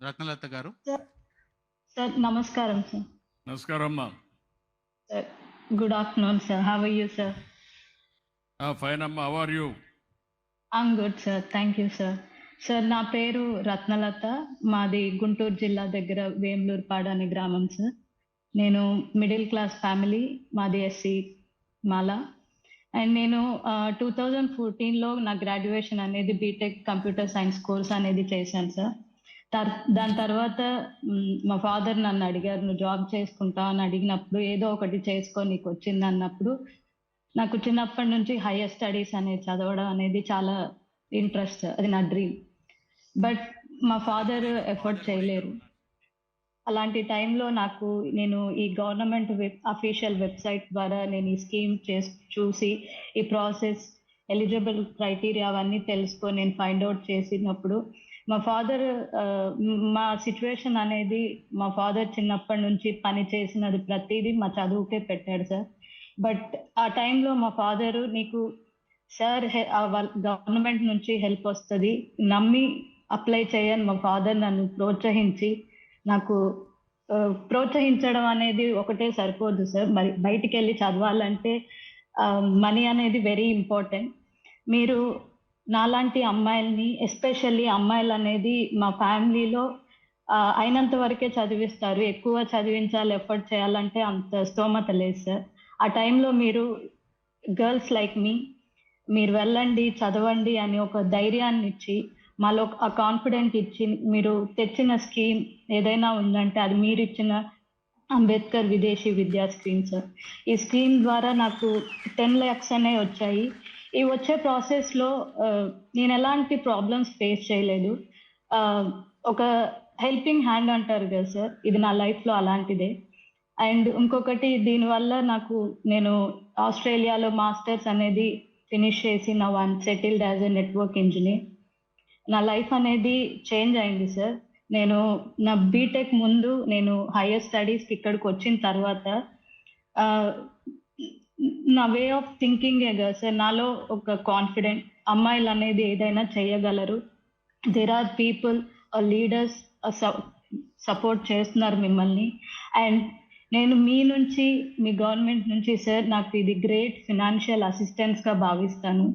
రత్నలత గారు. సార్ నమస్కారం సార్. నమస్కారం అమ్మా sir good afternoon sir. How you sir fine అమ్మా. How are you I'm good sir thank you sir sir నా పేరు రత్నలత. మాది గుంటూరు జిల్లా దగ్గర వేములూరుపాడు అనే గ్రామం సార్ నేను మిడిల్ క్లాస్ ఫ్యామిలీ మాది ఎస్సీ మాల. అండ్ నేను టూ థౌజండ్ ఫోర్టీన్లో నా గ్రాడ్యుయేషన్ అనేది బీటెక్ కంప్యూటర్ సైన్స్ కోర్స్ అనేది చేశాను సార్ దాని తర్వాత మా ఫాదర్ నన్ను అడిగారు నువ్వు జాబ్ చేసుకుంటా అని అడిగినప్పుడు ఏదో ఒకటి చేసుకో నీకు వచ్చింది అన్నప్పుడు నాకు చిన్నప్పటి నుంచి హైయర్ స్టడీస్ అనేది చదవడం అనేది చాలా ఇంట్రెస్ట్ అది నా డ్రీమ్. బట్ మా ఫాదర్ ఎఫర్ట్ చేయలేరు. అలాంటి టైంలో నాకు నేను ఈ గవర్నమెంట్ వెబ్ అఫీషియల్ వెబ్సైట్ ద్వారా నేను ఈ స్కీమ్ చేసి చూసి ఈ ప్రాసెస్ ఎలిజిబుల్ క్రైటీరియా అవన్నీ తెలుసుకొని నేను ఫైండ్ అవుట్ చేసినప్పుడు మా ఫాదర్ మా సిచ్యువేషన్ అనేది మా ఫాదర్ చిన్నప్పటి నుంచి పని చేసినది ప్రతిదీ మా చదువుకే పెట్టాడు సార్. బట్ ఆ టైంలో మా ఫాదర్ నీకు సార్ గవర్నమెంట్ నుంచి హెల్ప్ వస్తుంది. నమ్మి అప్లై చేయని మా ఫాదర్ నన్ను ప్రోత్సహించి నాకు ప్రోత్సహించడం అనేది ఒకటే సరిపోదు సార్. మరి బయటికి వెళ్ళి చదవాలంటే మనీ అనేది వెరీ ఇంపార్టెంట్ మీరు నాలాంటి అమ్మాయిల్ని ఎస్పెషల్లీ అమ్మాయిలు అనేది మా ఫ్యామిలీలో అయినంత వరకే చదివిస్తారు. ఎక్కువ చదివించాలి ఎఫర్ట్ చేయాలంటే అంత స్తోమత లేదు సార్. ఆ టైంలో మీరు గర్ల్స్ లైక్ మీ మీరు వెళ్ళండి చదవండి అని ఒక ధైర్యాన్ని ఇచ్చి మాలో ఆ కాన్ఫిడెంట్ ఇచ్చి మీరు తెచ్చిన స్కీమ్ ఏదైనా ఉందంటే అది మీరు ఇచ్చిన అంబేద్కర్ విదేశీ విద్యా స్కీమ్ సార్. ఈ స్కీమ్ ద్వారా నాకు టెన్ ల్యాక్స్ అనే వచ్చాయి. ఈ వచ్చే ప్రాసెస్లో నేను ఎలాంటి ప్రాబ్లమ్స్ ఫేస్ చేయలేదు. ఒక హెల్పింగ్ హ్యాండ్ అంటారు కదా సార్ ఇది నా లైఫ్లో అలాంటిదే. అండ్ ఇంకొకటి దీనివల్ల నాకు నేను ఆస్ట్రేలియాలో మాస్టర్స్ అనేది ఫినిష్ చేసి నా one settled as a network engineer నా లైఫ్ అనేది చేంజ్ అయింది సార్ నేను నా బీటెక్ ముందు నేను హయ్యర్ స్టడీస్కి ఇక్కడికి వచ్చిన తర్వాత నా వే ఆఫ్ థింకింగ్ కదా సార్ నాలో ఒక కాన్ఫిడెంట్ అమ్మాయిలు అనేది ఏదైనా చేయగలరు. There are people leaders support చేస్తున్నారు మిమ్మల్ని. అండ్ నేను మీ నుంచి మీ గవర్నమెంట్ నుంచి సార్ నాకు ఇది గ్రేట్ ఫినాన్షియల్ అసిస్టెన్స్గా భావిస్తాను.